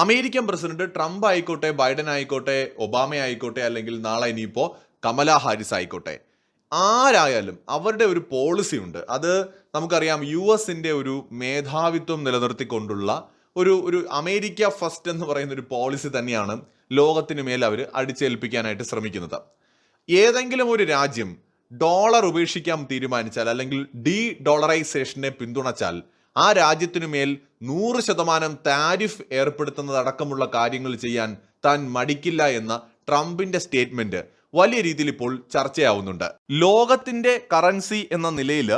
American president Trump ആയിക്കോട്ടെ Biden ആയിക്കോട്ടെ Obama ആയിക്കോട്ടെ അല്ലെങ്കിൽ നാളെ ഇനിയിപ്പോൾ കമല ഹാരിസ് ആയിക്കോട്ടെ. ആരായാലും അവരുടെ ഒരു പോളിസി ഉണ്ട്. അത് നമുക്കറിയാം യു എസിന്റെ ഒരു മേധാവിത്വം നിലനിർത്തിക്കൊണ്ടുള്ള ഒരു ഒരു അമേരിക്ക ഫസ്റ്റ് എന്ന് പറയുന്ന ഒരു പോളിസി തന്നെയാണ് ലോകത്തിന് മേൽ അവർ അടിച്ചേൽപ്പിക്കാനായിട്ട് ശ്രമിക്കുന്നത്. ഏതെങ്കിലും ഒരു രാജ്യം ഡോളർ ഉപേക്ഷിക്കാൻ തീരുമാനിച്ചാൽ അല്ലെങ്കിൽ ഡി ഡോളറൈസേഷനെ പിന്തുണച്ചാൽ ആ രാജ്യത്തിനു മേൽ നൂറ് ശതമാനം താരിഫ് ഏർപ്പെടുത്തുന്നതടക്കമുള്ള കാര്യങ്ങൾ ചെയ്യാൻ താൻ മടിക്കില്ല എന്ന ട്രംപിന്റെ സ്റ്റേറ്റ്മെന്റ് വലിയ രീതിയിൽ ഇപ്പോൾ ചർച്ചയാവുന്നുണ്ട്. ലോകത്തിന്റെ കറൻസി എന്ന നിലയിൽ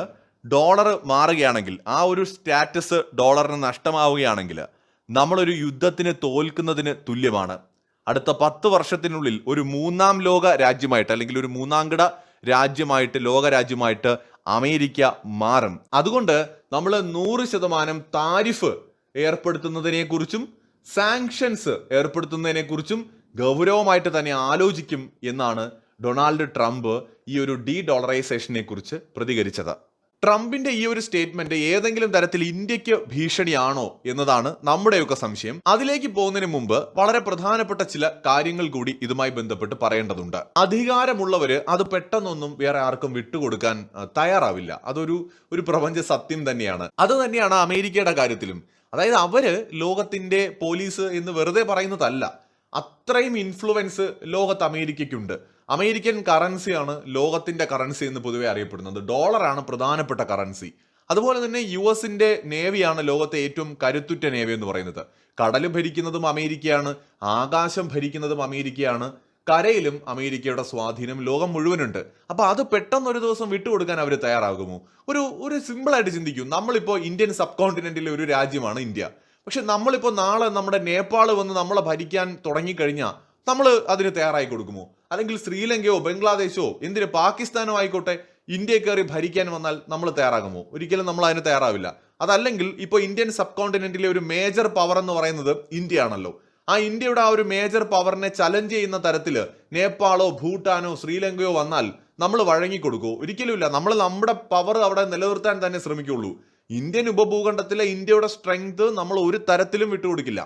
ഡോളർ മാറുകയാണെങ്കിൽ ആ ഒരു സ്റ്റാറ്റസ് ഡോളറിന് നഷ്ടമാവുകയാണെങ്കിൽ നമ്മളൊരു യുദ്ധത്തിന് തോൽക്കുന്നതിന് തുല്യമാണ്. അടുത്ത പത്ത് വർഷത്തിനുള്ളിൽ ഒരു മൂന്നാം ലോക രാജ്യമായിട്ട് അല്ലെങ്കിൽ ഒരു മൂന്നാംകിട രാജ്യമായിട്ട് ലോക രാജ്യമായിട്ട് അമേരിക്ക മാറും. അതുകൊണ്ട് നമ്മൾ നൂറ് ശതമാനം താരിഫ് ഏർപ്പെടുത്തുന്നതിനെ കുറിച്ചും സാങ്ഷൻസ് ഏർപ്പെടുത്തുന്നതിനെ കുറിച്ചും ഗൗരവമായിട്ട് തന്നെ ആലോചിക്കും എന്നാണ് ഡൊണാൾഡ് ട്രംപ് ഈ ഒരു ഡി ഡോളറൈസേഷനെ കുറിച്ച് പ്രതികരിച്ചത്. ട്രംപിന്റെ ഈ ഒരു സ്റ്റേറ്റ്മെന്റ് ഏതെങ്കിലും തരത്തിൽ ഇന്ത്യയ്ക്ക് ഭീഷണിയാണോ എന്നതാണ് നമ്മുടെയൊക്കെ സംശയം. അതിലേക്ക് പോകുന്നതിന് മുമ്പ് വളരെ പ്രധാനപ്പെട്ട ചില കാര്യങ്ങൾ കൂടി ഇതുമായി ബന്ധപ്പെട്ട് പറയേണ്ടതുണ്ട്. അധികാരമുള്ളവര് അത് പെട്ടെന്നൊന്നും വേറെ ആർക്കും വിട്ടുകൊടുക്കാൻ തയ്യാറാവില്ല. അതൊരു ഒരു പ്രപഞ്ച സത്യം തന്നെയാണ്. അത് തന്നെയാണ് അമേരിക്കയുടെ കാര്യത്തിലും. അതായത് അവർ ലോകത്തിന്റെ പോലീസ് എന്ന് വെറുതെ പറയുന്നതല്ല. അത്രയും ഇൻഫ്ലുവൻസ് ലോകത്ത് അമേരിക്കയ്ക്കുണ്ട്. അമേരിക്കൻ കറൻസിയാണ് ലോകത്തിന്റെ കറൻസി എന്ന് പൊതുവെ അറിയപ്പെടുന്നത്. ഡോളറാണ് പ്രധാനപ്പെട്ട കറൻസി. അതുപോലെ തന്നെ യു എസിന്റെ നേവിയാണ് ലോകത്തെ ഏറ്റവും കരുത്തുറ്റ നേവി എന്ന് പറയുന്നത്. കടൽ ഭരിക്കുന്നതും അമേരിക്കയാണ് ആകാശം ഭരിക്കുന്നതും അമേരിക്കയാണ് കരയിലും അമേരിക്കയുടെ സ്വാധീനം ലോകം മുഴുവനുണ്ട്. അപ്പൊ അത് പെട്ടെന്ന് ഒരു ദിവസം വിട്ടുകൊടുക്കാൻ അവർ തയ്യാറാകുമോ? ഒരു ഒരു സിമ്പിൾ ആയിട്ട് ചിന്തിക്കും. നമ്മളിപ്പോ ഇന്ത്യൻ സബ് കോണ്ടിനെന്റിലെ ഒരു രാജ്യമാണ് ഇന്ത്യ. പക്ഷെ നമ്മളിപ്പോൾ നാളെ നമ്മുടെ നേപ്പാൾ വന്ന് നമ്മളെ ഭരിക്കാൻ തുടങ്ങിക്കഴിഞ്ഞാൽ നമ്മൾ അതിന് തയ്യാറായി കൊടുക്കുമോ? അല്ലെങ്കിൽ ശ്രീലങ്കയോ ബംഗ്ലാദേശോ എന്തിന് പാകിസ്ഥാനോ ആയിക്കോട്ടെ ഇന്ത്യ കയറി ഭരിക്കാൻ വന്നാൽ നമ്മൾ തയ്യാറാകുമോ? ഒരിക്കലും നമ്മൾ അതിന് തയ്യാറാവില്ല. അതല്ലെങ്കിൽ ഇപ്പോൾ ഇന്ത്യൻ സബ് കോണ്ടിനെന്റിലെ ഒരു മേജർ പവർ എന്ന് പറയുന്നത് ഇന്ത്യ ആണല്ലോ ആ ഇന്ത്യയുടെ ആ ഒരു മേജർ പവറിനെ ചലഞ്ച് ചെയ്യുന്ന തരത്തിൽ നേപ്പാളോ ഭൂട്ടാനോ ശ്രീലങ്കയോ വന്നാൽ നമ്മൾ വഴങ്ങിക്കൊടുക്കുമോ ഒരിക്കലുമില്ല നമ്മൾ നമ്മുടെ പവർ അവിടെ നിലനിർത്താൻ തന്നെ ശ്രമിക്കുള്ളൂ. ഇന്ത്യൻ ഉപഭൂഖണ്ഡത്തിലെ ഇന്ത്യയുടെ സ്ട്രെങ്ത് നമ്മൾ ഒരു തരത്തിലും വിട്ടുകൊടുക്കില്ല.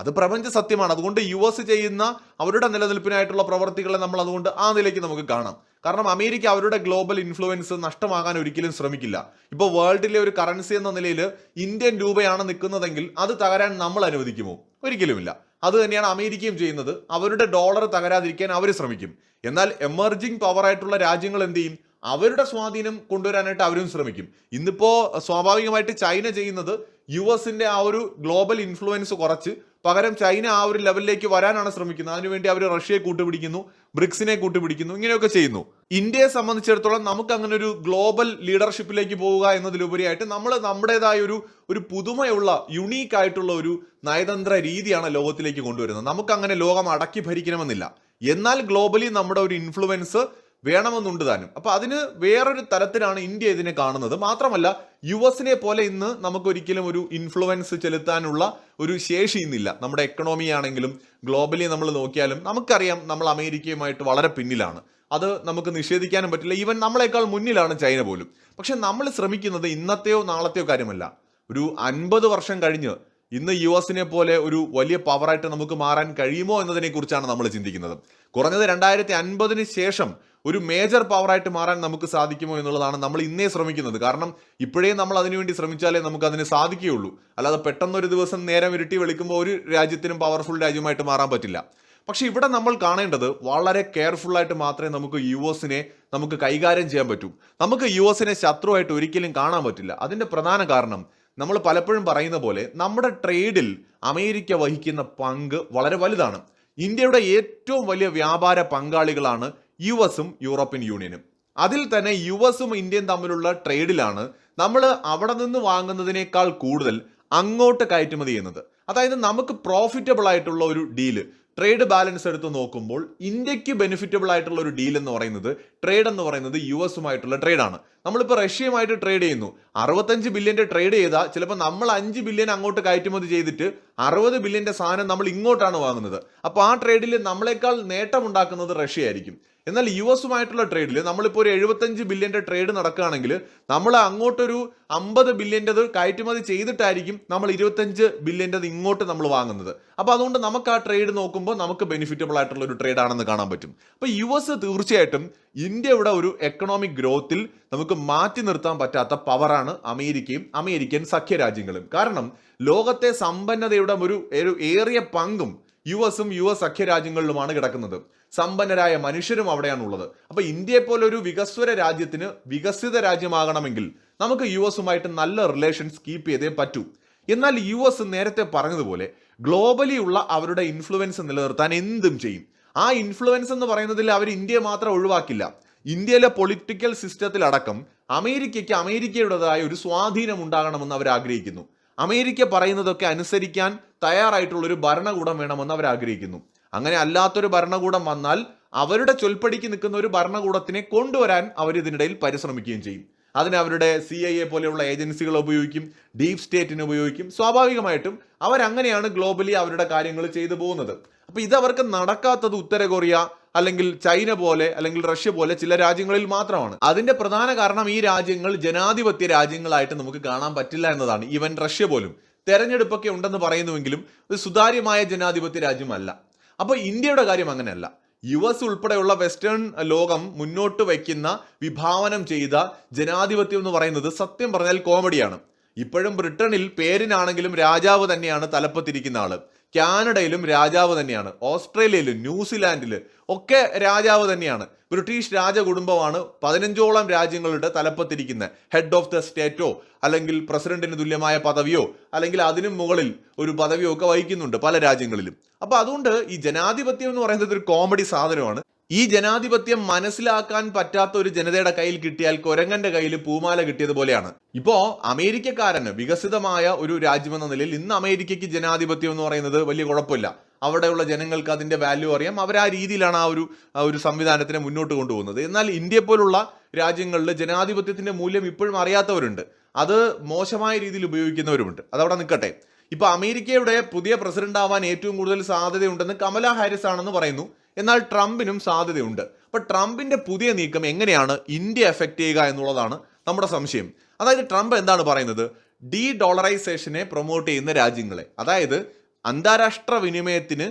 അത് പ്രപഞ്ച സത്യമാണ്. അതുകൊണ്ട് യു എസ് ചെയ്യുന്ന അവരുടെ നിലനിൽപ്പിനായിട്ടുള്ള പ്രവർത്തികളെ നമ്മൾ അതുകൊണ്ട് ആ നിലയ്ക്ക് നമുക്ക് കാണാം. കാരണം അമേരിക്ക അവരുടെ ഗ്ലോബൽ ഇൻഫ്ലുവൻസ് നഷ്ടമാകാൻ ഒരിക്കലും ശ്രമിക്കില്ല. ഇപ്പോൾ വേൾഡിലെ ഒരു കറൻസി എന്ന നിലയിൽ ഇന്ത്യൻ രൂപയാണ് നിൽക്കുന്നതെങ്കിൽ അത് തകരാൻ നമ്മൾ അനുവദിക്കുമോ? ഒരിക്കലുമില്ല. അത് തന്നെയാണ് അമേരിക്കയും ചെയ്യുന്നത്. അവരുടെ ഡോളർ തകരാതിരിക്കാൻ അവർ ശ്രമിക്കും. എന്നാൽ എമർജിംഗ് പവർ ആയിട്ടുള്ള രാജ്യങ്ങൾ എന്ത് ചെയ്യും? അവരുടെ സ്വാധീനം കൊണ്ടുവരാനായിട്ട് അവരും ശ്രമിക്കും. ഇന്നിപ്പോ സ്വാഭാവികമായിട്ട് ചൈന ചെയ്യുന്നത് യു എസിന്റെ ആ ഒരു ഗ്ലോബൽ ഇൻഫ്ലുവൻസ് കുറച്ച് പകരം ചൈന ആ ഒരു ലെവലിലേക്ക് വരാനാണ് ശ്രമിക്കുന്നത്. അതിനുവേണ്ടി അവർ റഷ്യയെ കൂട്ടുപിടിക്കുന്നു ബ്രിക്സിനെ കൂട്ടുപിടിക്കുന്നു ഇങ്ങനെയൊക്കെ ചെയ്യുന്നു. ഇന്ത്യയെ സംബന്ധിച്ചിടത്തോളം നമുക്ക് അങ്ങനെ ഒരു ഗ്ലോബൽ ലീഡർഷിപ്പിലേക്ക് പോവുക എന്നതിലുപരിയായിട്ട് നമ്മൾ നമ്മുടേതായ ഒരു ഒരു പുതുമയുള്ള യുണീക്ക് ആയിട്ടുള്ള ഒരു നയതന്ത്ര രീതിയാണ് ലോകത്തിലേക്ക് കൊണ്ടുവരുന്നത്. നമുക്ക് അങ്ങനെ ലോകം അടക്കി ഭരിക്കണമെന്നില്ല. എന്നാൽ ഗ്ലോബലി നമ്മുടെ ഒരു ഇൻഫ്ലുവൻസ് വേണമെന്നുണ്ട് താനും. അപ്പൊ അതിന് വേറൊരു തരത്തിലാണ് ഇന്ത്യ ഇതിനെ കാണുന്നത്. മാത്രമല്ല യു എസിനെ പോലെ ഇന്ന് നമുക്ക് ഒരിക്കലും ഒരു ഇൻഫ്ലുവൻസ് ചെലുത്താനുള്ള ഒരു ശേഷി ഇന്നില്ല. നമ്മുടെ എക്കണോമി ആണെങ്കിലും ഗ്ലോബലി നമ്മൾ നോക്കിയാലും നമുക്കറിയാം നമ്മൾ അമേരിക്കയുമായിട്ട് വളരെ പിന്നിലാണ്. അത് നമുക്ക് നിഷേധിക്കാനും പറ്റില്ല. ഈവൻ നമ്മളെക്കാൾ മുന്നിലാണ് ചൈന പോലും. പക്ഷെ നമ്മൾ ശ്രമിക്കുന്നത് ഇന്നത്തെയോ നാളത്തെയോ കാര്യമല്ല. ഒരു അൻപത് വർഷം കഴിഞ്ഞ് ഇന്ന് യു എസിനെ പോലെ ഒരു വലിയ പവറായിട്ട് നമുക്ക് മാറാൻ കഴിയുമോ എന്നതിനെ കുറിച്ചാണ് നമ്മൾ ചിന്തിക്കുന്നത്. കുറഞ്ഞത് രണ്ടായിരത്തി അൻപതിന് ശേഷം ഒരു മേജർ പവറായിട്ട് മാറാൻ നമുക്ക് സാധിക്കുമോ എന്നുള്ളതാണ് നമ്മൾ ഇന്നേ ശ്രമിക്കുന്നത്. കാരണം ഇപ്പോഴേ നമ്മൾ അതിനുവേണ്ടി ശ്രമിച്ചാലേ നമുക്ക് അതിന് സാധിക്കുകയുള്ളൂ. അല്ലാതെ പെട്ടെന്നൊരു ദിവസം നേരം ഇരുട്ടി വെളിക്കുമ്പോൾ ഒരു രാജ്യത്തിനും പവർഫുൾ രാജ്യമായിട്ട് മാറാൻ പറ്റില്ല. പക്ഷെ ഇവിടെ നമ്മൾ കാണേണ്ടത് വളരെ കെയർഫുൾ ആയിട്ട് മാത്രമേ നമുക്ക് യു എസിനെ നമുക്ക് കൈകാര്യം ചെയ്യാൻ പറ്റൂ. നമുക്ക് യു എസിനെ ശത്രുവായിട്ട് ഒരിക്കലും കാണാൻ പറ്റില്ല. അതിന്റെ പ്രധാന കാരണം നമ്മൾ പലപ്പോഴും പറയുന്ന പോലെ നമ്മുടെ ട്രേഡിൽ അമേരിക്ക വഹിക്കുന്ന പങ്ക് വളരെ വലുതാണ്. ഇന്ത്യയുടെ ഏറ്റവും വലിയ വ്യാപാര പങ്കാളികളാണ് യു എസും യൂറോപ്യൻ യൂണിയനും. അതിൽ തന്നെ യു എസും ഇന്ത്യയും തമ്മിലുള്ള ട്രേഡിലാണ് നമ്മൾ അവിടെ നിന്ന് വാങ്ങുന്നതിനേക്കാൾ കൂടുതൽ അങ്ങോട്ട് കയറ്റുമതി ചെയ്യുന്നത്. അതായത് നമുക്ക് പ്രോഫിറ്റബിൾ ആയിട്ടുള്ള ഒരു ഡീൽ ട്രേഡ് ബാലൻസ് എടുത്ത് നോക്കുമ്പോൾ ഇന്ത്യയ്ക്ക് ബെനിഫിറ്റബിൾ ആയിട്ടുള്ള ഒരു ഡീൽ എന്ന് പറയുന്നത് ട്രേഡ് എന്ന് പറയുന്നത് യു എസുമായിട്ടുള്ള ട്രേഡാണ് നമ്മളിപ്പോൾ റഷ്യയുമായിട്ട് ട്രേഡ് ചെയ്യുന്നു. അറുപത്തഞ്ച് ബില്യന്റെ ട്രേഡ് ചെയ്താൽ ചിലപ്പോൾ നമ്മൾ അഞ്ച് ബില്യൻ അങ്ങോട്ട് കയറ്റുമതി ചെയ്തിട്ട് അറുപത് ബില്യന്റെ സാധനം നമ്മൾ ഇങ്ങോട്ടാണ് വാങ്ങുന്നത്. അപ്പോൾ ആ ട്രേഡിൽ നമ്മളെക്കാൾ നേട്ടമുണ്ടാക്കുന്നത് റഷ്യ ആയിരിക്കും. എന്നാൽ യു എസുമായിട്ടുള്ള ട്രേഡിൽ നമ്മളിപ്പോൾ ഒരു എഴുപത്തഞ്ച് ബില്യന്റെ ട്രേഡ് നടക്കുകയാണെങ്കിൽ നമ്മൾ അങ്ങോട്ടൊരു അമ്പത് ബില്യന്റെത് കയറ്റുമതി ചെയ്തിട്ടായിരിക്കും നമ്മൾ ഇരുപത്തഞ്ച് ബില്യന്റെത് ഇങ്ങോട്ട് നമ്മൾ വാങ്ങുന്നത്. അപ്പോൾ അതുകൊണ്ട് നമുക്ക് ആ ട്രേഡ് നോക്കുമ്പോൾ നമുക്ക് ബെനിഫിറ്റബിൾ ആയിട്ടുള്ള ഒരു ട്രേഡ് ആണെന്ന് കാണാൻ പറ്റും. അപ്പോൾ യു എസ് തീർച്ചയായിട്ടും ഇന്ത്യയുടെ ഒരു എക്കണോമിക് ഗ്രോത്തിൽ നമുക്ക് മാറ്റി നിർത്താൻ പറ്റാത്ത പവറാണ് അമേരിക്കയും അമേരിക്കൻ സഖ്യരാജ്യങ്ങളും. കാരണം ലോകത്തെ സമ്പന്നതയുടെ ഒരു ഏറിയ പങ്കും യു എസും യു എസ് സഖ്യരാജ്യങ്ങളിലുമാണ് കിടക്കുന്നത്. സമ്പന്നരായ മനുഷ്യരും അവിടെയാണ് ഉള്ളത് അപ്പോൾ ഇന്ത്യയെ പോലൊരു വികസ്വര രാജ്യത്തിന് വികസിത രാജ്യമാകണമെങ്കിൽ നമുക്ക് യു എസുമായിട്ട് നല്ല റിലേഷൻസ് കീപ്പ് ചെയ്തേ പറ്റൂ. എന്നാൽ യു എസ് നേരത്തെ പറഞ്ഞതുപോലെ ഗ്ലോബലി ഉള്ള അവരുടെ ഇൻഫ്ലുവൻസ് നിലനിർത്താൻ എന്തും ചെയ്യും. ആ ഇൻഫ്ലുവൻസ് എന്ന് പറയുന്നതിൽ അവർ ഇന്ത്യയെ മാത്രം ഒഴിവാക്കില്ല. ഇന്ത്യയിലെ പൊളിറ്റിക്കൽ സിസ്റ്റത്തിലടക്കം അമേരിക്കയ്ക്ക് അമേരിക്കയുടേതായ ഒരു സ്വാധീനം ഉണ്ടാകണമെന്ന് അവർ ആഗ്രഹിക്കുന്നു. അമേരിക്ക പറയുന്നതൊക്കെ അനുസരിക്കാൻ തയ്യാറായിട്ടുള്ള ഒരു ഭരണകൂടം വേണമെന്ന് അവർ ആഗ്രഹിക്കുന്നു. അങ്ങനെ അല്ലാത്തൊരു ഭരണകൂടം വന്നാൽ അവരുടെ ചൊൽപ്പടിക്ക് നിൽക്കുന്ന ഒരു ഭരണകൂടത്തിനെ കൊണ്ടുവരാൻ അവർ ഇതിനിടയിൽ പരിശ്രമിക്കുകയും ചെയ്യും. അതിന് അവരുടെ സി ഐ എ പോലെയുള്ള ഏജൻസികളെ ഉപയോഗിക്കും ഡീപ് സ്റ്റേറ്റിനെ ഉപയോഗിക്കും. സ്വാഭാവികമായിട്ടും അവരങ്ങനെയാണ് ഗ്ലോബലി അവരുടെ കാര്യങ്ങൾ ചെയ്തു പോകുന്നത്. അപ്പൊ ഇത് അവർക്ക് നടക്കാത്തത് ഉത്തര കൊറിയ അല്ലെങ്കിൽ ചൈന പോലെ അല്ലെങ്കിൽ റഷ്യ പോലെ ചില രാജ്യങ്ങളിൽ മാത്രമാണ്. അതിന്റെ പ്രധാന കാരണം ഈ രാജ്യങ്ങൾ ജനാധിപത്യ രാജ്യങ്ങളായിട്ട് നമുക്ക് കാണാൻ പറ്റില്ല എന്നതാണ്. ഈവൻ റഷ്യ പോലും. തെരഞ്ഞെടുപ്പൊക്കെ ഉണ്ടെന്ന് പറയുന്നുവെങ്കിലും ഒരു സുതാര്യമായ ജനാധിപത്യ രാജ്യമല്ല. അപ്പോൾ ഇന്ത്യയുടെ കാര്യം അങ്ങനെയല്ല. യു എസ് ഉൾപ്പെടെയുള്ള വെസ്റ്റേൺ ലോകം മുന്നോട്ട് വയ്ക്കുന്ന വിഭാവനം ചെയ്ത ജനാധിപത്യം എന്ന് പറയുന്നത് സത്യം പറഞ്ഞാൽ കോമഡിയാണ്. ഇപ്പോഴും ബ്രിട്ടനിൽ പേരിനാണെങ്കിലും രാജാവ് തന്നെയാണ് തലപ്പത്തിരിക്കുന്ന ആൾ. കാനഡയിലും രാജാവ് തന്നെയാണ്. ഓസ്ട്രേലിയയിലും ന്യൂസിലാൻഡിൽ ഒക്കെ രാജാവ് തന്നെയാണ്. ബ്രിട്ടീഷ് രാജകുടുംബമാണ് പതിനഞ്ചോളം രാജ്യങ്ങളുടെ തലപ്പത്തിരിക്കുന്നത് ഹെഡ് ഓഫ് ദ സ്റ്റേറ്റോ അല്ലെങ്കിൽ പ്രസിഡന്റിന് തുല്യമായ പദവിയോ അല്ലെങ്കിൽ അതിനും മുകളിൽ ഒരു പദവിയോ ഒക്കെ വഹിക്കുന്നുണ്ട് പല രാജ്യങ്ങളിലും. അപ്പൊ അതുകൊണ്ട് ഈ ജനാധിപത്യം എന്ന് പറയുന്നത് ഒരു കോമഡി സാധനമാണ്. ഈ ജനാധിപത്യം മനസ്സിലാക്കാൻ പറ്റാത്ത ഒരു ജനതയുടെ കയ്യിൽ കിട്ടിയാൽ കൊരങ്ങന്റെ കയ്യിൽ പൂമാല കിട്ടിയതുപോലെയാണ് ഇപ്പോ അമേരിക്കക്കാരന് വികസിതമായ ഒരു രാജ്യമെന്ന നിലയിൽ ഇന്ന് അമേരിക്കയ്ക്ക് ജനാധിപത്യം എന്ന് പറയുന്നത് വലിയ കുഴപ്പമില്ല. അവിടെയുള്ള ജനങ്ങൾക്ക് അതിന്റെ വാല്യൂ അറിയാം. അവർ ആ രീതിയിലാണ് ആ ഒരു ആ ഒരു സംവിധാനത്തിനെ മുന്നോട്ട് കൊണ്ടുപോകുന്നത്. എന്നാൽ ഇന്ത്യ പോലുള്ള രാജ്യങ്ങളിൽ ജനാധിപത്യത്തിന്റെ മൂല്യം ഇപ്പോഴും അറിയാത്തവരുണ്ട്. അത് മോശമായ രീതിയിൽ ഉപയോഗിക്കുന്നവരുമുണ്ട്. അതവിടെ നിൽക്കട്ടെ. ഇപ്പൊ അമേരിക്കയുടെ പുതിയ പ്രസിഡന്റ് ആവാൻ ഏറ്റവും കൂടുതൽ സാധ്യതയുണ്ടെന്ന് കമല ഹാരിസ് ആണെന്ന് പറയുന്നു. എന്നാൽ ട്രംപിനും സാധ്യതയുണ്ട്. അപ്പൊ ട്രംപിന്റെ പുതിയ നീക്കം എങ്ങനെയാണ് ഇന്ത്യ എഫക്റ്റ് ചെയ്യുക എന്നുള്ളതാണ് നമ്മുടെ സംശയം. അതായത് ട്രംപ് എന്താണ് പറയുന്നത്? ഡി ഡോളറൈസേഷനെ പ്രൊമോട്ട് ചെയ്യുന്ന രാജ്യങ്ങളെ. അതായത് അന്താരാഷ്ട്ര വിനിമയത്തിന്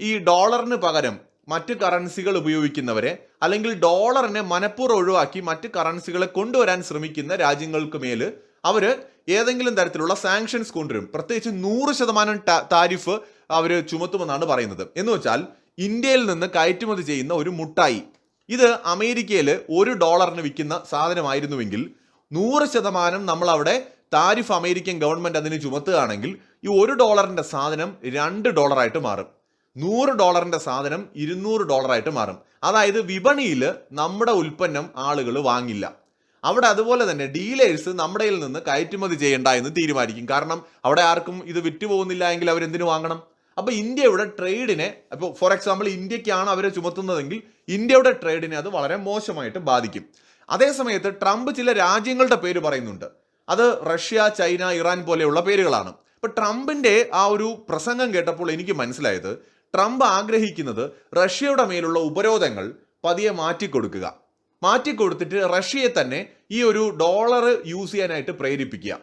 ഈ ഡോളറിന് പകരം മറ്റ് കറൻസികൾ ഉപയോഗിക്കുന്നവരെ അല്ലെങ്കിൽ ഡോളറിനെ മനഃപൂർവം ഒഴിവാക്കി മറ്റ് കറൻസികളെ കൊണ്ടുവരാൻ ശ്രമിക്കുന്ന രാജ്യങ്ങൾക്ക് മേൽ അവർ ഏതെങ്കിലും തരത്തിലുള്ള സാങ്ഷൻസ് കൊണ്ടുവരും. പ്രത്യേകിച്ച് നൂറ് ശതമാനം താരിഫ് അവർ ചുമത്തുമെന്നാണ് പറയുന്നത്. എന്ന് വെച്ചാൽ ഇന്ത്യയിൽ നിന്ന് കയറ്റുമതി ചെയ്യുന്ന ഒരു മുട്ടായി. ഇത് അമേരിക്കയിൽ ഒരു ഡോളറിന് വിൽക്കുന്ന സാധനമായിരുന്നുവെങ്കിൽ നൂറ് ശതമാനം നമ്മൾ അവിടെ താരിഫ് അമേരിക്കൻ ഗവൺമെന്റ് അതിന് ചുമത്തുകയാണെങ്കിൽ ഈ ഒരു ഡോളറിന്റെ സാധനം രണ്ട് ഡോളറായിട്ട് മാറും. നൂറ് ഡോളറിന്റെ സാധനം ഇരുന്നൂറ് ഡോളറായിട്ട് മാറും. അതായത് വിപണിയിൽ നമ്മുടെ ഉൽപ്പന്നം ആളുകൾ വാങ്ങില്ല. അവിടെ അതുപോലെ തന്നെ ഡീലേഴ്സ് നമ്മുടെ നിന്ന് കയറ്റുമതി ചെയ്യണ്ട എന്ന് തീരുമാനിക്കും. കാരണം അവിടെ ആർക്കും ഇത് വിറ്റ് പോകുന്നില്ല എങ്കിൽ അവരെന്തിനു വാങ്ങണം? അപ്പോൾ ഇന്ത്യയുടെ ട്രേഡിനെ അപ്പോൾ ഫോർ എക്സാമ്പിൾ ഇന്ത്യക്കാണ് അവരെ ചുമത്തുന്നതെങ്കിൽ ഇന്ത്യയുടെ ട്രേഡിനെ അത് വളരെ മോശമായിട്ട് ബാധിക്കും. അതേസമയത്ത് ട്രംപ് ചില രാജ്യങ്ങളുടെ പേര് പറയുന്നുണ്ട്. അത് റഷ്യ ചൈന ഇറാൻ പോലെയുള്ള പേരുകളാണ്. ഇപ്പൊ ട്രംപിന്റെ ആ ഒരു പ്രസംഗം കേട്ടപ്പോൾ എനിക്ക് മനസ്സിലായത് ട്രംപ് ആഗ്രഹിക്കുന്നത് റഷ്യയുടെ മേലുള്ള ഉപരോധങ്ങൾ പതിയെ മാറ്റിക്കൊടുക്കുക. മാറ്റിക്കൊടുത്തിട്ട് റഷ്യയെ തന്നെ ഈ ഒരു ഡോളർ യൂസ് ചെയ്യാനായിട്ട് പ്രേരിപ്പിക്കുക.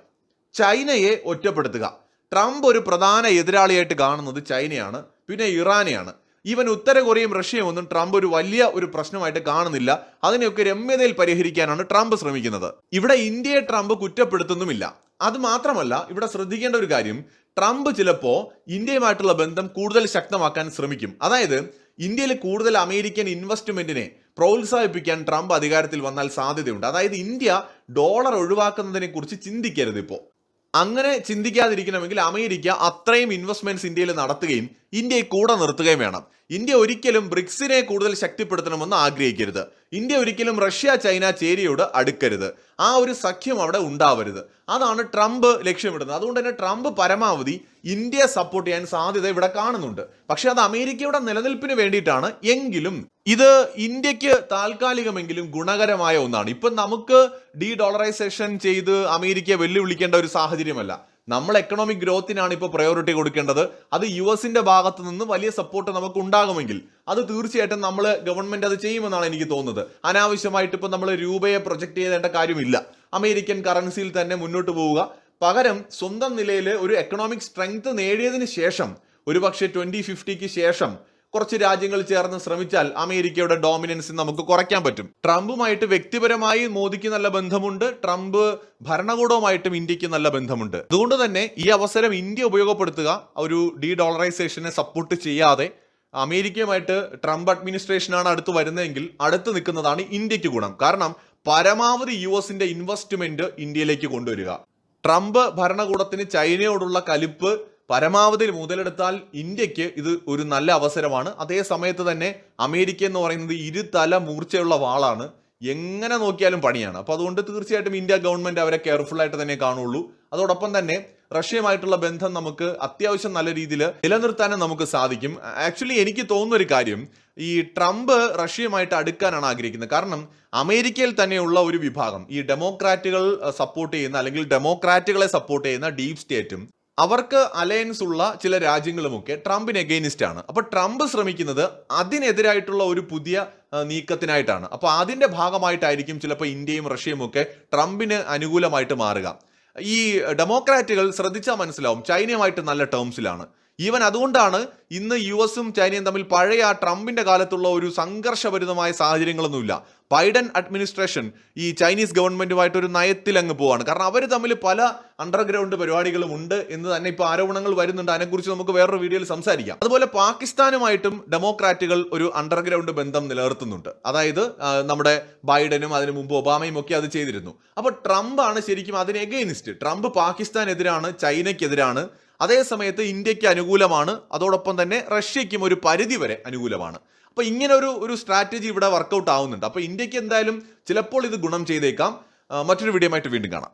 ചൈനയെ ഒറ്റപ്പെടുത്തുക. ട്രംപ് ഒരു പ്രധാന എതിരാളിയായിട്ട് കാണുന്നത് ചൈനയാണ് പിന്നെ ഇറാനെയാണ്. ഈവൻ ഉത്തര കൊറിയയും റഷ്യയും ഒന്നും ട്രംപ് ഒരു വലിയ ഒരു പ്രശ്നമായിട്ട് കാണുന്നില്ല. അതിനെയൊക്കെ രമ്യതയിൽ പരിഹരിക്കാനാണ് ട്രംപ് ശ്രമിക്കുന്നത്. ഇവിടെ ഇന്ത്യയെ ട്രംപ് കുറ്റപ്പെടുത്തുന്നുമില്ല. അത് മാത്രമല്ല ഇവിടെ ശ്രദ്ധിക്കേണ്ട ഒരു കാര്യം. ട്രംപ് ചിലപ്പോൾ ഇന്ത്യയുമായിട്ടുള്ള ബന്ധം കൂടുതൽ ശക്തമാക്കാൻ ശ്രമിക്കും. അതായത് ഇന്ത്യയിൽ കൂടുതൽ അമേരിക്കൻ ഇൻവെസ്റ്റ്മെന്റിനെ പ്രോത്സാഹിപ്പിക്കാൻ ട്രംപ് അധികാരത്തിൽ വന്നാൽ സാധ്യതയുണ്ട്. അതായത് ഇന്ത്യ ഡോളർ ഒഴിവാക്കുന്നതിനെ കുറിച്ച് ചിന്തിക്കരുത് ഇപ്പോൾ അങ്ങനെ ചിന്തിക്കാതിരിക്കണമെങ്കിൽ അമേരിക്ക അത്രയും ഇൻവെസ്റ്റ്മെന്റ്സ് ഇന്ത്യയിൽ നടത്തുകയും ഇന്ത്യയെ കൂടെ നിർത്തുകയും വേണം. ഇന്ത്യ ഒരിക്കലും ബ്രിക്സിനെ കൂടുതൽ ശക്തിപ്പെടുത്തണമെന്ന് ആഗ്രഹിക്കരുത്. ഇന്ത്യ ഒരിക്കലും റഷ്യ ചൈന ചേരിയോട് അടുക്കരുത്. ആ ഒരു സഖ്യം അവിടെ ഉണ്ടാവരുത്. അതാണ് ട്രംപ് ലക്ഷ്യമിടുന്നത്. അതുകൊണ്ട് തന്നെ ട്രംപ് പരമാവധി ഇന്ത്യ സപ്പോർട്ട് ചെയ്യാൻ സാധ്യത ഇവിടെ കാണുന്നുണ്ട്. പക്ഷേ അത് അമേരിക്കയുടെ നിലനിൽപ്പിന് വേണ്ടിയിട്ടാണ്. എങ്കിലും ഇത് ഇന്ത്യയ്ക്ക് താൽക്കാലികമെങ്കിലും ഗുണകരമായ ഒന്നാണ്. ഇപ്പം നമുക്ക് ഡി ഡോളറൈസേഷൻ ചെയ്ത് അമേരിക്കയെ വെല്ലുവിളിക്കേണ്ട ഒരു സാഹചര്യമല്ല. നമ്മൾ എക്കണോമിക് ഗ്രോത്തിനാണ് ഇപ്പോൾ പ്രയോറിറ്റി കൊടുക്കേണ്ടത്. അത് യു എസിന്റെ ഭാഗത്ത് നിന്ന് വലിയ സപ്പോർട്ട് നമുക്ക് ഉണ്ടാകുമെങ്കിൽ അത് തീർച്ചയായിട്ടും നമ്മൾ ഗവൺമെന്റ് അത് ചെയ്യുമെന്നാണ് എനിക്ക് തോന്നുന്നത്. അനാവശ്യമായിട്ട് ഇപ്പോൾ നമ്മൾ രൂപയെ പ്രൊജക്ട് ചെയ്യേണ്ട കാര്യമില്ല. അമേരിക്കൻ കറൻസിയിൽ തന്നെ മുന്നോട്ട് പോവുക. പകരം സ്വന്തം നിലയിൽ ഒരു എക്കണോമിക് സ്ട്രെങ്ത് നേടിയതിന് ശേഷം ഒരുപക്ഷെ ട്വന്റി ഫിഫ്റ്റിക്ക് ശേഷം കുറച്ച് രാജ്യങ്ങൾ ചേർന്ന് ശ്രമിച്ചാൽ അമേരിക്കയുടെ ഡോമിനൻസ് നമുക്ക് കുറയ്ക്കാൻ പറ്റും. ട്രംപുമായിട്ട് വ്യക്തിപരമായി മോദിക്ക് നല്ല ബന്ധമുണ്ട്. ട്രംപ് ഭരണകൂടവുമായിട്ടും ഇന്ത്യയ്ക്ക് നല്ല ബന്ധമുണ്ട്. അതുകൊണ്ട് തന്നെ ഈ അവസരം ഇന്ത്യ ഉപയോഗപ്പെടുത്തുക ഒരു ഡി ഡോളറൈസേഷനെ സപ്പോർട്ട് ചെയ്യാതെ അമേരിക്കയുമായിട്ട് ട്രംപ് അഡ്മിനിസ്ട്രേഷനാണ് അടുത്ത് വരുന്നതെങ്കിൽ അടുത്ത് നിൽക്കുന്നതാണ് ഇന്ത്യയ്ക്ക് ഗുണം. കാരണം പരമാവധി യു എസിന്റെ ഇൻവെസ്റ്റ്മെന്റ് ഇന്ത്യയിലേക്ക് കൊണ്ടുവരിക. ട്രംപ് ഭരണകൂടത്തിന് ചൈനയോടുള്ള കലിപ്പ് പരമാവധി മുതലെടുത്താൽ ഇന്ത്യയ്ക്ക് ഇത് ഒരു നല്ല അവസരമാണ്. അതേ സമയത്ത് തന്നെ അമേരിക്ക എന്ന് പറയുന്നത് ഇരുതല മൂർച്ചയുള്ള വാളാണ്. എങ്ങനെ നോക്കിയാലും പണിയാണ്. അപ്പോൾ അതുകൊണ്ട് തീർച്ചയായിട്ടും ഇന്ത്യ ഗവൺമെന്റ് അവരെ കെയർഫുൾ ആയിട്ട് തന്നെ കാണുള്ളൂ. അതോടൊപ്പം തന്നെ റഷ്യയുമായിട്ടുള്ള ബന്ധം നമുക്ക് അത്യാവശ്യം നല്ല രീതിയിൽ നിലനിർത്താനും നമുക്ക് സാധിക്കും. ആക്ച്വലി എനിക്ക് തോന്നുന്ന ഒരു കാര്യം ഈ ട്രംപ് റഷ്യയുമായിട്ട് അടുക്കാനാണ് ആഗ്രഹിക്കുന്നത്. കാരണം അമേരിക്കയിൽ തന്നെയുള്ള ഒരു വിഭാഗം ഈ ഡെമോക്രാറ്റുകൾ സപ്പോർട്ട് ചെയ്യുന്ന അല്ലെങ്കിൽ ഡെമോക്രാറ്റുകളെ സപ്പോർട്ട് ചെയ്യുന്ന ഡീപ് സ്റ്റേറ്റും അവർക്ക് അലയൻസ് ഉള്ള ചില രാജ്യങ്ങളുമൊക്കെ ട്രംപിന് എഗെയിനിസ്റ്റ് ആണ്. അപ്പോൾ ട്രംപ് ശ്രമിക്കുന്നത് അതിനെതിരായിട്ടുള്ള ഒരു പുതിയ നീക്കത്തിനായിട്ടാണ്. അപ്പോൾ അതിന്റെ ഭാഗമായിട്ടായിരിക്കും ചിലപ്പോൾ ഇന്ത്യയും റഷ്യയും ഒക്കെ ട്രംപിന് അനുകൂലമായിട്ട് മാറുക. ഈ ഡെമോക്രാറ്റുകൾ ശ്രദ്ധിച്ചാൽ മനസ്സിലാവും ചൈനയുമായിട്ട് നല്ല ടേംസിലാണ് ഈവൻ അതുകൊണ്ടാണ് ഇന്ന് യു എസും ചൈനയും തമ്മിൽ പഴയ ആ ട്രംപിന്റെ കാലത്തുള്ള ഒരു സംഘർഷഭരിതമായ സാഹചര്യങ്ങളൊന്നുമില്ല. ബൈഡൻ അഡ്മിനിസ്ട്രേഷൻ ഈ ചൈനീസ് ഗവൺമെന്റുമായിട്ട് ഒരു നയത്തിൽ അങ്ങ് പോവാണ്. കാരണം അവർ തമ്മിൽ പല അണ്ടർഗ്രൗണ്ട് പരിപാടികളും ഉണ്ട് എന്ന് തന്നെ ഇപ്പോൾ ആരോപണങ്ങൾ വരുന്നുണ്ട്. അതിനെക്കുറിച്ച് നമുക്ക് വേറൊരു വീഡിയോയിൽ സംസാരിക്കാം. അതുപോലെ പാകിസ്ഥാനുമായിട്ടും ഡെമോക്രാറ്റുകൾ ഒരു അണ്ടർഗ്രൗണ്ട് ബന്ധം നിലനിർത്തുന്നുണ്ട്. അതായത് നമ്മുടെ ബൈഡനും അതിനു മുമ്പ് ഒബാമയും ഒക്കെ അത് ചെയ്തിരുന്നു. അപ്പോൾ ട്രംപ് ആണ് ശരിക്കും അതിന് എഗെയിനിസ്റ്റ് ട്രംപ് പാകിസ്ഥാനെതിരാണ് ചൈനയ്ക്കെതിരാണ്. അതേസമയത്ത് ഇന്ത്യയ്ക്ക് അനുകൂലമാണ്. അതോടൊപ്പം തന്നെ റഷ്യയ്ക്കും ഒരു പരിധി വരെ അനുകൂലമാണ്. അപ്പൊ ഇങ്ങനെ ഒരു ഒരു സ്ട്രാറ്റജി ഇവിടെ വർക്കൗട്ട് ആവുന്നുണ്ട്. അപ്പോൾ ഇന്ത്യയ്ക്ക് എന്തായാലും ചിലപ്പോൾ ഇത് ഗുണം ചെയ്തേക്കാം. മറ്റൊരു വീഡിയോ വീണ്ടും കാണാം.